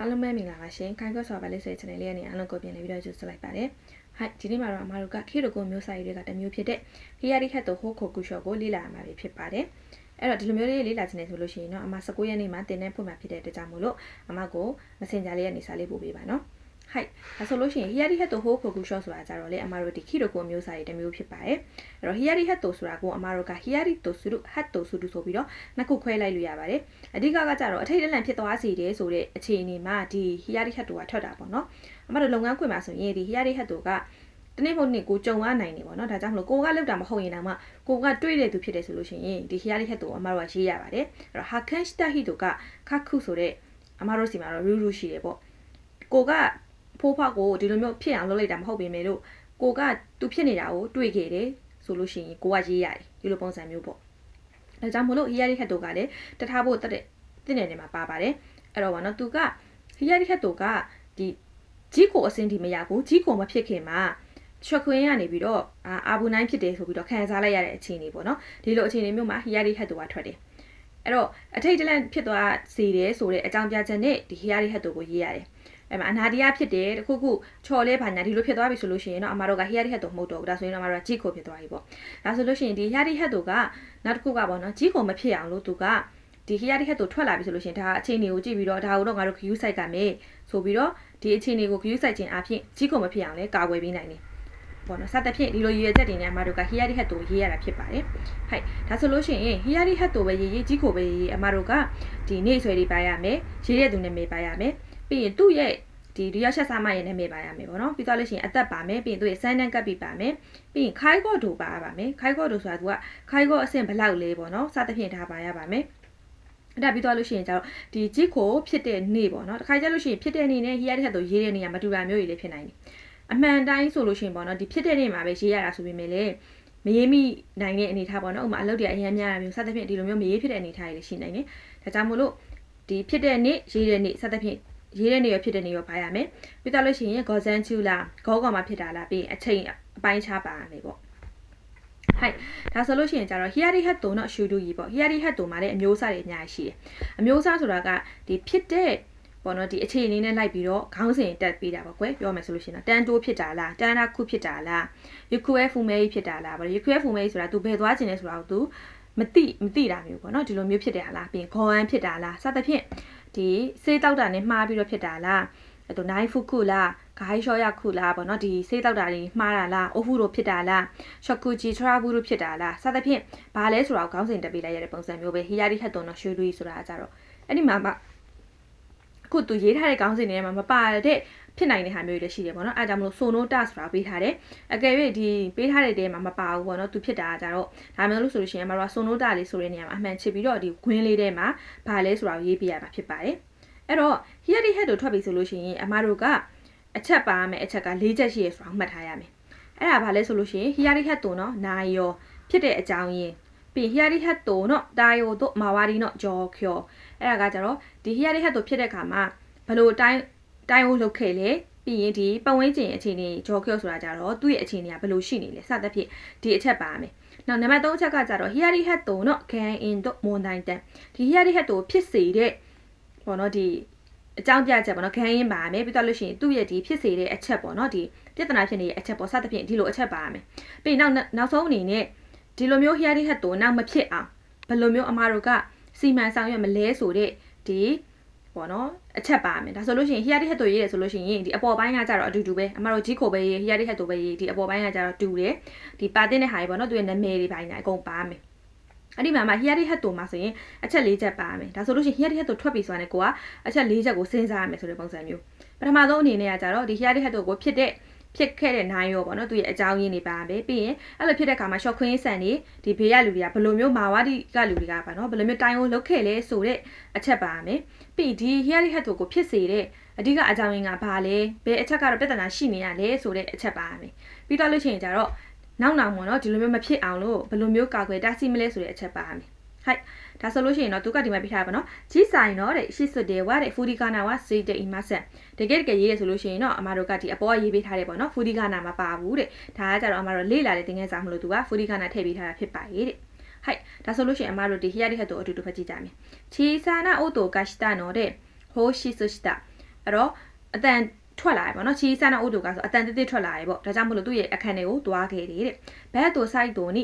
အားလုံးပဲမင်္ဂလာပါရှင်ခိုင်ခွတ်ဆိုပါလေးဆိုတဲ့ channel လေးကနေအားလုံးကိုပြန်လည်ပြီးတော့ကြိုဆိုလိုက်ပါတယ်။ဟုတ်ဒီနေ့မှာတော့အမတို့ကခေတ္တကိုမျိုးစာရည်တွေကတစ်မျိုးဖြစ်တဲ့ဟီယာရီခတ်တိုဟိုခိုကူရှော့ကိုလေ့လာရမှာဖြစ်ပါတယ်။အဲ့တော့ဒီလိုမျိုးလေးလေ့လာခြင်းနဲ့ဆိုလို့ရှိရင်တော့အမ19ရက်နေ့မှာတင်တဲ့ဖွင့်မှာဖြစ်တဲ့အတွက်ကြောင့်မို့လို့အမကို Messenger လေးကနေစာလေးပို့ပေးပါနော်။ ဟိုက်ဒါဆိုလို့ရှိရင် Hiari Hatto Ho Koku Shot ဆိုတာကြတော့လေအမတို့ဒီ Kiroko မျိုးစာရေးတစ်မျိုးဖြစ်ပါတယ်အဲ့တော့ Hiari Hatto ဆိုတာကိုအမတို့က Hiari To Suru Hatto Suru ဆိုပြီးတော့နှစ်ခုခွဲလိုက်လို့ရပါတယ်အဓိကကကြတော့အထိတ်တလန့်ဖြစ်သွားစေတယ်ဆိုတဲ့အခြေအနေမှာဒီ Hiari Hatto ကထွက်တာပေါ့နော်အမတို့လုပ်ငန်းခွင်မှာဆိုရင်ဒီ Hiari Hatto ကတနေ့မဟုတ်နေ့ကိုကြုံရနိုင်နေပေါ့နော်ဒါကြောင့်မလို့ကိုကလောက်တာမဟုတ်ရင်တောင်မှကိုကတွေးတဲ့သူဖြစ်တယ်ဆိုလို့ရှိရင်ဒီ Hiari Hatto အမတို့ကရေးရပါတယ်အဲ့တော့ Hakan Shita Hito ကခခုဆိုတဲ့ အမတို့စီမှာတော့ ruru ရှိတယ်ပေါ့ကိုက ဖိုးဖောက်ကိုဒီလိုမျိုးဖြစ်အောင်လုပ်လိုက်တာမဟုတ်ပေမဲ့လို့ကိုကသူဖြစ်နေတာကိုတွေ့ခဲ့တယ်ဆိုလို့ရှိရင်ကိုကရေးရတယ်ဒီလိုပုံစံမျိုးပေါ့ဒါကြောင့်မလို့ဟီယာရီခက်တိုကလည်းတထားဖို့တက်တဲ့တင်နယ်ထဲမှာပါပါတယ်အဲ့တော့ဗောနော်သူကဟီယာရီခက်တိုကဒီကြီးကိုအစင်းဒီမရဘူးကြီးကိုမဖြစ်ခင်မှာချက်ခွင်းကနေပြီးတော့အာအာဘူနိုင်ဖြစ်တယ်ဆိုပြီးတော့ခံစားလိုက်ရတဲ့အခြေအနေပေါ့နော်ဒီလိုအခြေအနေမျိုးမှာဟီယာရီဟတ်တိုကထွက်တယ်အဲ့တော့အထိတ်တလန့်ဖြစ်သွားစေတယ်ဆိုတဲ့အကြောင်းပြချက်နဲ့ဒီဟီယာရီဟတ်တိုကိုရေးရတယ် အဲ့မှာအနာဒီယာဖြစ်တယ်တခုခုချော်လဲဘာညာဒီလိုဖြစ်သွားပြီဆိုလို့ရှိရင်တော့အမတို့ကဟီယာရီဟက်တို့မဟုတ်တော့ဘူးဒါဆိုရင်တော့အမတို့ကဂျီကိုဖြစ်သွားပြီပေါ့ဒါဆိုလို့ရှိရင်ဒီဟီယာရီဟက်တို့ကနောက်တစ်ခုကပေါ့နော်ဂျီကိုမဖြစ်အောင်လို့သူကဒီခရရဟက်တို့ထွက်လာပြီဆိုလို့ရှိရင်ဒါအခြေအနေကိုကြည့်ပြီးတော့ဒါကိုတော့ငါတို့ view site ကမယ်ဆိုပြီးတော့ဒီအခြေအနေကို view site ခြင်းအပြင်ကြီးကုန်မဖြစ်အောင်လဲကာကွယ်ပေးနိုင်တယ်ပေါ့နော်စသဖြင့်ဒီလိုရည်ရွယ်ချက်တွေနဲ့အမတို့ကဟီယာရီဟက်တို့ရေးရတာဖြစ်ပါတယ်ဟိုက်ဒါဆိုလို့ရှိရင်ဟီယာရီဟက်တို့ပဲရေးရေးကြီးကိုပဲရေးရေးအမတို့ကဒီနေ့ဆွဲတွေပါရမယ်ရေးတဲ့သူနဲ့မေးပါရမယ် ပြီးရင်သူ့ရဲ့ဒီဒီရောက်ချက်စားမရဲ့နာမည်ပါရမယ်ပေါ့နော်ပြီးတော့လို့ရှိရင်အသက်ပါမယ်ပြီးရင်သူရဲ့စမ်းတန်းကပ်ပြီးပါမယ်ပြီးရင်ခိုင်းကော့ဒူပါပါမယ်ခိုင်းကော့ဒူဆိုတာသူကခိုင်းကော့အဆင့်ဘလောက်လဲပေါ့နော်စသဖြင့်ထားပါရပါမယ်အဲ့ဒါပြီးသွားလို့ရှိရင်ကျတော့ဒီကြည့်ကိုဖြစ်တဲ့နေ့ပေါ့နော်တခါကြလို့ရှိရင်ဖြစ်တဲ့နေ့နဲ့ဟီးရတဲ့ထက်တော့ရေးတဲ့နေ့ကမတူတာမျိုးတွေလည်းဖြစ်နိုင်တယ်အမှန်တိုင်းဆိုလို့ရှိရင်ပေါ့နော်ဒီဖြစ်တဲ့နေ့မှာပဲရေးရတာဆိုပေမဲ့လည်းမရေးမိနိုင်တဲ့အနေထားပေါ့နော်ဥပမာအလုပ်တွေအရင်များတာမျိုးစသဖြင့်ဒီလိုမျိုးမရေးဖြစ်တဲ့အနေထားတွေလည်းရှိနိုင်တယ်ဒါကြောင့်မို့လို့ဒီဖြစ်တဲ့နေ့ရေးတဲ့နေ့စသဖြင့် ရေးတဲ့နေရဖြစ်တဲ့နေရပါရမယ်ပြီးတော့လို့ရှိရင်ဂေါ်ဇန်ချူလာဂေါကောင်မှာဖြစ်တာလားပြီးရင်အချိန်အပိုင်းခြားပါမယ်ပေါ့ဟိုက်ဒါဆိုလို့ရှိရင်ကျတော့ hiari hat တုံတော့ရှူတူကြီးပေါ့ hiari hat တုံမှာလည်းအမျိုးအစားတွေအများကြီးရှိတယ်အမျိုးအစားဆိုတာကဒီဖြစ်တဲ့ပေါ့နော်ဒီအခြေအနေနဲ့လိုက်ပြီးတော့ခေါင်းစဉ်တက်ပေးတာပေါ့ကွယ်ပြောမယ်ဆိုလို့ရှိရင်တော့တန်တိုးဖြစ်တာလားတန်နာခုဖြစ်တာလားယခုဲဖူမဲဖြစ်တာလားဗောယခုဲဖူမဲဆိုတာ तू ဘယ်သွားခြင်းလဲဆိုတာကို तू မသိမသိတာမျိုးပေါ့နော်ဒီလိုမျိုးဖြစ်တယ်ဟာလားပြီးရင်ခေါ်အန်းဖြစ်တာလားစသဖြင့် ဒီဆေးတောက်တာနဲ့မှားပြီးတော့ဖြစ်တာလားအဲ့တော့နိုင်ဖုခုလားဂိုင်းရှော့ရခုလားပေါ့နော်ဒီဆေးတောက်တာတွေမှားတာလားအိုဖူတို့ဖြစ်တာလားရှော့ကူဂျီထရာဘူးတို့ဖြစ်တာလားစသဖြင့်ဘာလဲဆိုတာကိုခေါင်းစဉ်တက်ပေးလိုက်ရတဲ့ပုံစံမျိုးပဲဟီယာရီဟတ်တုံတော့ရွှေလူကြီးဆိုတာကကြတော့အဲ့ဒီမှာမှအခုသူရေးထားတဲ့ခေါင်းစဉ်တွေမှာမပါတဲ့ ဖြစ်နိုင်တဲ့ဟာမျိုးတွေရှိတယ်ပေါ့နော်အဲဒါကြောင့်မလို့ဆိုနိုတာဆိုတာပေးထားတယ်အကယ်၍ဒီပေးထားတဲ့တဲမှာမပါဘူးပေါ့နော်သူဖြစ်တာကကြတော့ဒါမျိုးလို့ဆိုလို့ရှိရင်မတော်ဆိုနိုတာလေးဆိုတဲ့နေရာမှာအမှန်ချစ်ပြီးတော့ဒီဂွင်းလေးထဲမှာဘာလဲဆိုတာကိုရေးပြရမှာဖြစ်ပါတယ်အဲ့တော့ here the head ကိုထွက်ပြီဆိုလို့ရှိရင်အမတို့ကအချက်ပါမယ်အချက်က၄ချက်ရှိရဆိုတာမှတ်ထားရမယ်အဲ့ဒါဘာလဲဆိုလို့ရှိရင် here the head တို့နော်နာယောဖြစ်တဲ့အကြောင်းရင်းပြီး here the head တို့နော်တာယောတို့မာဝါဒီနော်ဂျော်ချောအဲ့ဒါကကြတော့ဒီ here the head တို့ဖြစ်တဲ့ခါမှာဘလို့တိုင်း တိုင်းကိုလုတ်ခဲ့လေပြီးရင်ဒီပတ်ဝန်းကျင်အခြေအနေဂျော်ကျော့ဆိုတာကြတော့သူ့ရဲ့အခြေအနေကဘယ်လိုရှိနေလဲစသဖြင့်ဒီအချက်ပါမယ်နောက်နံပါတ်3အချက်ကကြတော့ hiari hat တုံတော့ can in တော့ mon dai tan ဒီ hiari hat တုံဖြစ်စေတဲ့ပေါ့နော်ဒီအကြောင်းပြချက်ပေါ့နော်ခံရင်ပါမယ်ပြီးတော့လို့ရှိရင်သူ့ရဲ့ဒီဖြစ်စေတဲ့အချက်ပေါ့နော်ဒီပြဿနာဖြစ်နေတဲ့အချက်ပေါ့စသဖြင့်ဒီလိုအချက်ပါမယ်ပြီးနောက်နောက်ဆုံးအနေနဲ့ဒီလိုမျိုး hiari hat တုံနောက်မဖြစ်အောင်ဘယ်လိုမျိုးအမားတို့ကစီမံဆောင်ရွက်မလဲဆိုတဲ့ဒီပေါ့နော် အချက်ပါမယ်ဒါဆိုလို့ရှိရင် hiari hat တို့ရေးတယ်ဆိုလို့ရှိရင်ဒီအပေါ်ပိုင်းကကြတော့အတူတူပဲအမတို့ G ကိုပဲရေး hiari hat တို့ပဲရေးဒီအပေါ်ပိုင်းကကြတော့တူတယ်ဒီပါတဲ့ဟာတွေပေါ့နော်သူရဲ့နာမည်တွေပိုင်းညာအကုန်ပါမယ်အဲ့ဒီမှာမှာ hiari hat တို့မှာဆိုရင်အချက်၄ချက်ပါမယ်ဒါဆိုလို့ရှိရင် hiari hat တို့ထွက်ပြီဆိုတာနဲ့ကိုကအချက်၄ချက်ကိုစဉ်းစားရမယ်ဆိုတဲ့ပုံစံမျိုးပထမဆုံးအနေနဲ့ကကြတော့ဒီ hiari hat တို့ကိုဖြစ်တဲ့ ဖြစ်ခဲ့တဲ့နိုင်ရောပေါ့နော်သူရဲ့အကြောင်းရင်းတွေပါပဲပြီးရင်အဲ့လိုဖြစ်တဲ့အခါမှာ short ခွင်းဆန်နေဒီဘေးကလူတွေကဘယ်လိုမျိုးမာဝါဒီကလူတွေကပါနော်ဘယ်လိုမျိုးတိုင်းကိုလုတ်ခဲ့လဲဆိုတဲ့အချက်ပါမယ်ပြီးဒီ hearing head ကိုဖြစ်စေတဲ့အဓိကအကြောင်းရင်းကဘာလဲဘယ်အချက်ကတော့ပြဿနာရှိနေရလဲဆိုတဲ့အချက်ပါမယ်ပြီးတော့လို့ရှိရင်ကျတော့နောက်နောက်ပေါ့နော်ဒီလိုမျိုးမဖြစ်အောင်လို့ဘယ်လိုမျိုးကာကွယ်တားဆီးမလဲဆိုတဲ့အချက်ပါမယ် ဟိုက်ဒါဆိုလို့ရှိရင်တော့သူကဒီမှာပြထားပါနော်ကြီးဆိုင်တော့တဲ့ရှိစွတဲ့ဝါတဲ့ဖူဒီကာနာဝါစေးတဲ့အီမဆန်တကယ်တကယ်ရေးရဆိုလို့ရှိရင်တော့အမတို့ကဒီအပေါ်ကရေးပေးထားတယ်ပေါ့နော်ဖူဒီကာနာမပါဘူးတဲ့ဒါကကြတော့အမတို့လေ့လာတဲ့သင်ခန်းစာမလို့သူကဖူဒီကာနာထည့်ပေးထားတာဖြစ်ပါရဲ့တဲ့ဟိုက်ဒါဆိုလို့ရှိရင်အမတို့ဒီဟီယာဒီဟက်တို့အတူတူဖတ်ကြည့်ကြမယ်ချီဆာနာအိုတိုကရှိတာနော်တဲ့ဟိုရှိစွしたအဲ့တော့အတန်ထွက်လာရပေါ့နော်ချီဆန်နာအိုတိုကဆိုအတန်တိတိထွက်လာရပေါ့ဒါကြောင့်မလို့သူ့ရဲ့အခန်းတွေကိုတွားခဲ့တယ်တဲ့ဘက်တိုဆိုင်တိုနိ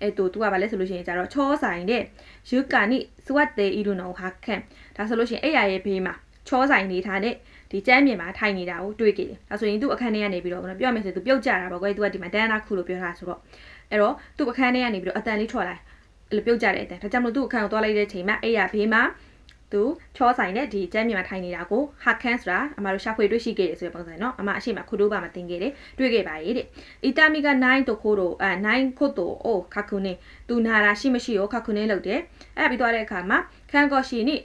အဲတိုသူကဘာလဲဆိုလို့ရှိရင်ကျတော့ချောဆိုင်တဲ့ယူကာနိစဝတ်တေအီရူနောဟာခန့်ဒါဆိုလို့ရှိရင်အဲ့ရရဲ့ဘေးမှာချောဆိုင်နေထားတဲ့ဒီကျမ်းမြေမှာထိုင်နေတာကိုတွေ့ခဲ့တယ်ဒါဆိုရင်သူ့အခန်းထဲကနေပြီးတော့ပြောရမယ်ဆိုသူပြုတ်ကြတာပေါ့ကွယ်သူကဒီမှာတန်းနာခုလို့ပြောတာဆိုတော့အဲ့တော့သူ့အခန်းထဲကနေပြီးတော့အတန်လေးထွက်လာအဲ့လိုပြုတ်ကြတဲ့အတန်ဒါကြောင့်မလို့သူ့အခန်းကိုသွားလိုက်တဲ့ချိန်မှာအဲ့ရဘေးမှာ သူချောဆိုင်တဲ့ဒီကျမ်းမြေမှာထိုင်နေတာကိုဟာခန့်ဆိုတာအမတို့ရှာဖွေတွေ့ရှိခဲ့တယ်ဆိုတဲ့ပုံစံเนาะအမအရှိမခုဒိုးပါမတင်ခဲ့တယ်တွေ့ခဲ့ပါရဲ့တဲ့အီတာမီက9တိုခိုးတို့အဲ9ခုတိုအိုခခုနေသူနာရာရှိမရှိရောခခုနေလို့တယ်အဲ့ပြီးသွားတဲ့အခါမှာခန်းကောရှိနိ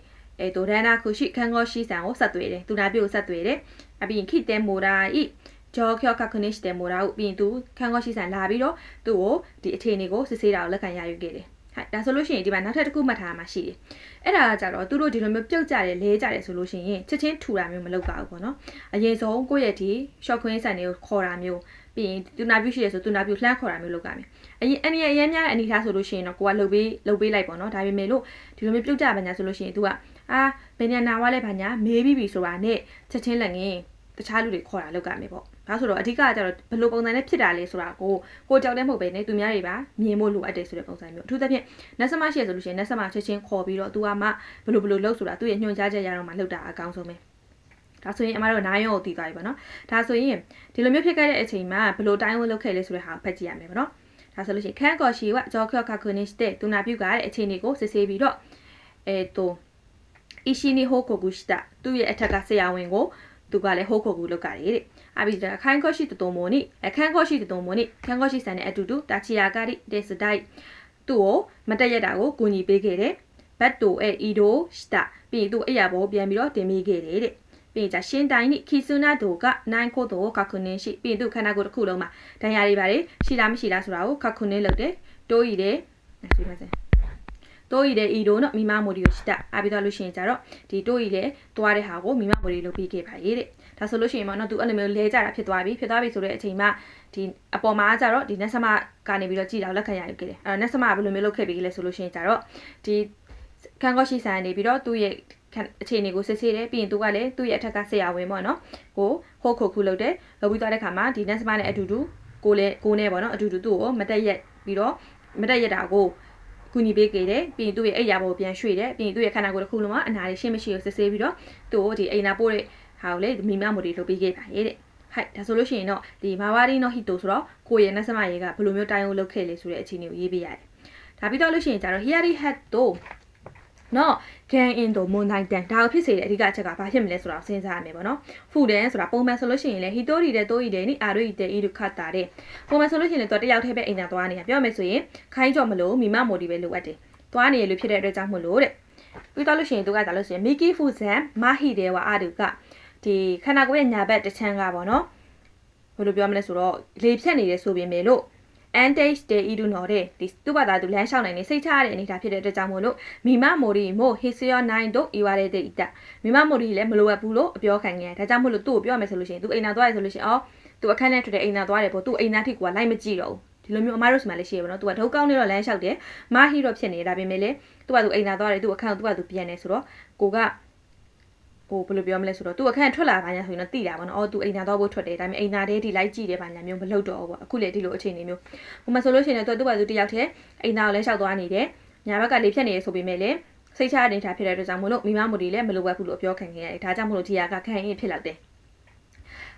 အဲတိုဒန်နာခုရှိခန်းကောရှိဆန်ကိုဆက်သွေးတယ်သူနာပြုတ်ကိုဆက်သွေးတယ်အပြီးခိတဲမိုရာဤဂျော်ကျော်ခခုနေစတဲမိုရာကိုပြီးရင်သူခန်းကောရှိဆန်လာပြီးတော့သူ့ကိုဒီအခြေအနေကိုစစ်ဆေးတာကိုလက်ခံရယူခဲ့တယ် ဟဲ့ဒါဆိုလို့ရှိရင်ဒီမှာနောက်ထပ်တစ်ခုမှတ်ထားမှာရှိတယ်အဲ့ဒါကကြတော့သူတို့ဒီလိုမျိုးပြုတ်ကြတယ်လဲကြတယ်ဆိုလို့ရှိရင်ချက်ချင်းထူတာမျိုးမလုပ်ပါဘူးပေါ့နော်အရင်ဆုံးကိုယ့်ရဲ့ဒီ short queen ဆန်တွေကိုခေါ်တာမျိုးပြီးရင်တူနာပြူရှိရဆိုတူနာပြူလှမ်းခေါ်တာမျိုးလုပ်ကြမယ်အရင်အနေအရင်များတဲ့အနေထားဆိုလို့ရှိရင်တော့ကိုကလှုပ်ပေးလှုပ်ပေးလိုက်ပေါ့နော်ဒါပေမဲ့လို့ဒီလိုမျိုးပြုတ်ကြပါညာဆိုလို့ရှိရင် तू ကအာဘယ်ညနာဝါလဲဘာညာမေးပြီးပြီဆိုတာနဲ့ချက်ချင်းလက်ငင်းတခြားလူတွေခေါ်တာလုပ်ကြမယ်ပေါ့ ဒါဆိုတော့အဓိကကကျတော့ဘယ်လိုပုံစံနဲ့ဖြစ်တာလဲဆိုတာကိုကိုကြောက်တဲ့မဟုတ်ပဲねသူများတွေပါမြင်ဖို့လိုအပ်တယ်ဆိုတဲ့ပုံစံမျိုးအထူးသဖြင့်နတ်ဆမရှိရဆိုလို့ရှိရင်နတ်ဆမချက်ချင်းခေါ်ပြီးတော့သူကမှဘယ်လိုဘယ်လိုလုပ်ဆိုတာသူ့ရဲ့ညွှန်ကြားချက်ရတော့မှလုပ်တာအကောင်းဆုံးပဲဒါဆိုရင်အမတို့နားရုံကိုတည်သွားပြီပေါ့နော်ဒါဆိုရင်ဒီလိုမျိုးဖြစ်ခဲ့တဲ့အချိန်မှာဘယ်လိုတိုင်းဝင်လုပ်ခဲ့လဲဆိုတဲ့ဟာကိုဖတ်ကြည့်ရမယ်ပေါ့နော်ဒါဆိုလို့ရှိရင်ခန်းကော်ရှီကဂျော်ခော့ကာကူနစ်တဲ့သူနာပြုတ်ကတဲ့အခြေအနေကိုစစ်ဆေးပြီးတော့အဲတိုအီရှိနီဟိုကိုဂူရှတာသူ့ရဲ့အထက်ကဆရာဝန်ကိုသူကလည်းဟိုးခုတ်ကူလုပ်ကြတယ်တဲ့ အဘိဓာခိုင်ခောရှိတတုံမိုနိအခန်းခောရှိတတုံမိုနိခန်းခောရှိဆန်တဲ့အတူတူတာချီယာကာရိဒေစဒိုက်သူ့ကိုမတက်ရက်တာကိုကူညီပေးခဲ့တယ်ဘတ်တိုအဲအီဒိုစတာပြီးသူ့အရာဘောပြန်ပြီးတော့တင်မိခဲ့တယ်တဲ့ပြီးကြရှင်းတိုင်းနိခီဆုနာဒိုကနိုင်ခိုတိုကခုနင်းရှိပြီးသူခန္ဓာကိုယ်တစ်ခုလုံးမှာဒဏ်ရာတွေပါတယ်ရှိလားမရှိလားဆိုတာကိုခခုနင်းလုပ်တယ်တိုးရီတယ်ဆိုပါစေတိုးရီတဲ့ဤတို့နော်မိမမိုဒီကိုရှိတာအားပြီးတော့လို့ရှိရင်ကြတော့ဒီတိုးရီတဲ့သွားတဲ့ဟာကိုမိမမိုဒီလုပ်ပြီးခဲ့ပါရေးတဲ့ ဒါဆိုလို့ရှိရင်ပေါ့နော်သူအဲ့လိုမျိုးလဲကြတာဖြစ်သွားပြီဖြစ်သွားပြီဆိုတဲ့အချိန်မှာဒီအပေါ်မှာကြတော့ဒီနက်ဆမကနေပြီးတော့ကြည်တော့လက်ခံရယူခဲ့တယ်အဲ့တော့နက်ဆမကဘယ်လိုမျိုးလုပ်ခဲ့ပြီးလဲဆိုလို့ရှိရင်ကြတော့ဒီခန်းကောရှိဆန်နေပြီးတော့သူ့ရဲ့အခြေအနေကိုစစ်ဆေးတယ်ပြီးရင်သူကလည်းသူ့ရဲ့အထက်ကဆရာဝန်ပေါ့နော်ကိုဟိုခုခုလုပ်တယ်လုပ်ပြီးသွားတဲ့ခါမှာဒီနက်ဆမနဲ့အတူတူကိုလည်းကိုနဲ့ပေါ့နော်အတူတူသူ့ကိုမတက်ရက်ပြီးတော့မတက်ရက်တာကိုကူညီပေးခဲ့တယ်ပြီးရင်သူ့ရဲ့အိယာဘောပြန်ရွှေ့တယ်ပြီးရင်သူ့ရဲ့ခန္ဓာကိုယ်တစ်ခုလုံးမှာအနာတွေရှင်းမရှိကိုစစ်ဆေးပြီးတော့သူ့ကိုဒီအိမ်နာပို့တဲ့ ဟာကိုလည်းမိမမိုဒီလုပ်ပေးခဲ့ပါရဲ့တဲ့ဟိုက်ဒါဆိုလို့ရှိရင်တော့ဒီမာဝါရီနိုဟီတိုဆိုတော့ကိုရဲ့နတ်ဆမရေကဘယ်လိုမျိုးတိုင်းအောင်လုပ်ခဲ့လဲဆိုတဲ့အခြေအနေကိုရေးပေးရတယ်ဒါပြီးတော့လို့ရှိရင်ကျတော့ Harry Hat တို့နော်ကန်အင်တို့မွန်တိုင်းတန်ဒါကိုဖြစ်စေတဲ့အဓိကအချက်ကဘာဖြစ်မလဲဆိုတာစဉ်းစားရမယ်ပေါ့နော်ဖူဒန်ဆိုတာပုံမှန်ဆိုလို့ရှိရင်လေဟီတိုရီတဲ့တိုးရီတဲ့နိအာရီတဲ့ဤဒုခတာတဲ့ပုံမှန်ဆိုလို့ရှိရင်လည်းတော့တယောက်တည်းပဲအိမ်သာသွားနေတာပြောမယ်ဆိုရင်ခိုင်းကြော်မလို့မိမမိုဒီပဲလိုအပ်တယ်သွားနေရလို့ဖြစ်တဲ့အတွက်ကြောင့်မို့လို့တဲ့ပြီးတော့လို့ရှိရင်သူကဒါလို့ရှိရင်မီကီဖူဇန်မာဟီတဲ့ဝါအာဒုက ဒီခန္ဓာကိုယ်ရဲ့ညာဘက်တစ်ချမ်းကပေါ့နော်ဘယ်လိုပြောမလဲဆိုတော့လေဖြတ်နေတယ်ဆိုပေမဲ့လို့ antage de idu no de ဒီသူ့ဘာသာသူလမ်းလျှောက်နိုင်နေစိတ်ချရတဲ့အနေအထားဖြစ်တဲ့အတွက်ကြောင့်မို့လို့မိမမိုရီမို hisio 9တို့ iware de ita မိမမိုရီလည်းမလိုအပ်ဘူးလို့အပြောခံခဲ့တယ်ဒါကြောင့်မို့လို့သူ့ကိုပြောရမယ်ဆိုလို့ရှိရင်သူအိမ်နာသွားရဆိုလို့ရှိရင်အော်သူအခန်းထဲထွက်တဲ့အိမ်နာသွားတယ်ပေါ့သူအိမ်နာထိကလိုက်မကြည့်တော့ဘူးဒီလိုမျိုးအမားတို့စီမှာလည်းရှိရပါတော့။ तू ကဒုကောင်းနေတော့လမ်းလျှောက်တယ်။မာဟီတော့ဖြစ်နေဒါပေမဲ့လေ तू က तू အိမ်သာသွားတယ်။ तू အခန်းကို तू က तू ပြန်နေဆိုတော့ကိုက ဟိုဘယ်လိုပြောမလဲဆိုတော့သူအခန့်ထွက်လာတာညာဆိုရင်တော့တိတာပေါ့နော်အော်သူအိမ်သာတော့ဖို့ထွက်တယ်ဒါပေမဲ့အိမ်သာတည်းဒီလိုက်ကြည့်တယ်ဗာညာမျိုးမလုပ်တော့ဘူးအခုလေဒီလိုအခြေအနေမျိုးဟိုမှာဆိုလို့ရှိရင်တော့သူ့ဘာသူတယောက်တည်းအိမ်သာကိုလည်းလျှောက်သွားနေတယ်ညာဘက်ကလေဖြတ်နေရဆိုပေမဲ့လည်းစိတ်ချနေတာဖြစ်တဲ့အတွက်ကြောင့်မလို့မိမမူတီလည်းမလိုပဲဘူးလို့ပြောခံခဲ့ရတယ်ဒါကြောင့်မလို့ဒီဟာကခံရင်ဖြစ်လောက်တယ်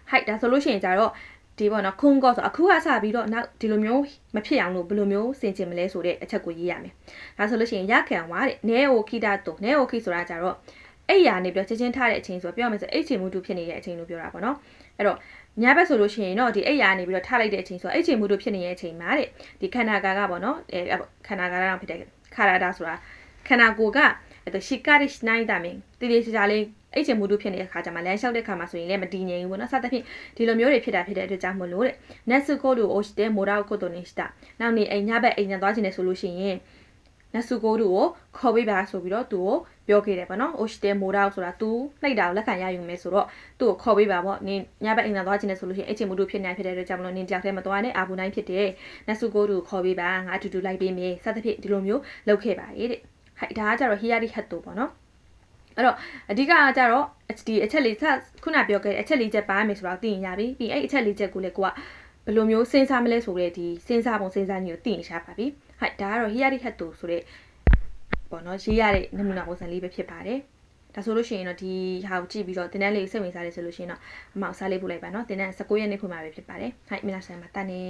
ဟိုက်ဒါဆိုလို့ရှိရင်ကြတော့ဒီပေါ့နော်ခုံကောဆိုအခုကစပြီးတော့နောက်ဒီလိုမျိုးမဖြစ်အောင်လို့ဘယ်လိုမျိုးစင်ကျင်မလဲဆိုတဲ့အချက်ကိုရေးရမယ်။ဒါဆိုလို့ရှိရင်ရခံဝါတဲ့နဲအိုခိတာတုံနဲအိုခိဆိုတာကြတော့ အဲ့ရနေပြီးတော့ချက်ချင်းထားတဲ့အချိန်ဆိုပြောရမယ်ဆိုအဲ့ချိန်မှုတူဖြစ်နေတဲ့အချိန်လို့ပြောတာပေါ့နော်။အဲ့တော့ညဘက်ဆိုလို့ရှိရင်တော့ဒီအဲ့ရနေပြီးတော့ထားလိုက်တဲ့အချိန်ဆိုအဲ့ချိန်မှုတူဖြစ်နေတဲ့အချိန်မှာတဲ့ဒီခန္ဓာကာကပေါ့နော်အဲခန္ဓာကာကဖြစ်တဲ့ခါရတာဆိုတာခန္ဓာကိုယ်ကအဲ့တော့ရှီကာရစ်နိုင်တာမင်းတည်တည်ချာချာလေးအဲ့ချိန်မူတူဖြစ်နေတဲ့ခါကျမှလမ်းလျှောက်တဲ့ခါမှာဆိုရင်လည်းမတည်ငြိမ်ဘူးပေါ့နော်စသဖြင့်ဒီလိုမျိုးတွေဖြစ်တာဖြစ်တဲ့အတွက်ကြောင့်မလို့တဲ့နက်စုကိုဒူအိုရှိတဲ့မိုရာကိုတိုနေစတာနောက်နေအိမ်ညဘက်အိမ်ညသွားခြင်းနဲ့ဆိုလို့ရှိရင်နက်စုကိုဒူကိုခေါ်ပေးပါဆိုပြီးတော့သူ့ကို ပြောခဲ့တယ်ပေါ့နော်အိုရှိတဲ့မိုရာဆိုတာသူနှိပ်တာကိုလက်ခံရယူမယ်ဆိုတော့သူ့ကိုခေါ်ပေးပါပေါ့နင်ညဘက်အိမ်ညသွားခြင်းနဲ့ဆိုလို့ရှိရင်အဲ့ချိန်မူတူဖြစ်နေဖြစ်တဲ့အတွက်ကြောင့်မလို့နင်ကြောက်တဲ့မသွားနဲ့အာဘူနိုင်ဖြစ်တဲ့နက်စုကိုဒူကိုခေါ်ပေးပါငါအတူတူလိုက်ပေးမယ်စသဖြင့်ဒီလိုမျိုးလုပ်ခဲ့ပါရဲ့တဲ့ဟိုက်ဒါကကြတော့ဟီယာရီဟတ်တိုပေါ့နော်အဲ့တော့အဓိကကကြတော့ဒီအချက်လေးဆက်ခုနပြောခဲ့တဲ့အချက်လေးချက်ပါမယ်ဆိုတော့သိရင်ရပြီပြီးအဲ့အချက်လေးချက်ကိုလည်းကိုကဘယ်လိုမျိုးစဉ်းစားမလဲဆိုတဲ့ဒီစဉ်းစားပုံစဉ်းစားနည်းကိုသိရင်ရှားပါပြီဟုတ်ဒါကတော့ here ဟက်တူဆိုတဲ့ ပေါ့နော်ရေးရတဲ့နမူနာပုံစံလေးပဲဖြစ်ပါတယ်ဒါဆိုလို့ရှိရင်တော့ဒီဟာကိုကြည့်ပြီးတော့တင်တန်းလေးစိတ်ဝင်စားတယ်ဆိုလို့ရှိရင်တော့အမောက်စားလေးပို့လိုက်ပါနော်တင်တန်း19ရက်နေ့ဖွင့်မှာပဲဖြစ်ပါတယ်ဟုတ်မင်္ဂလာဆောင်ပါတန်နေ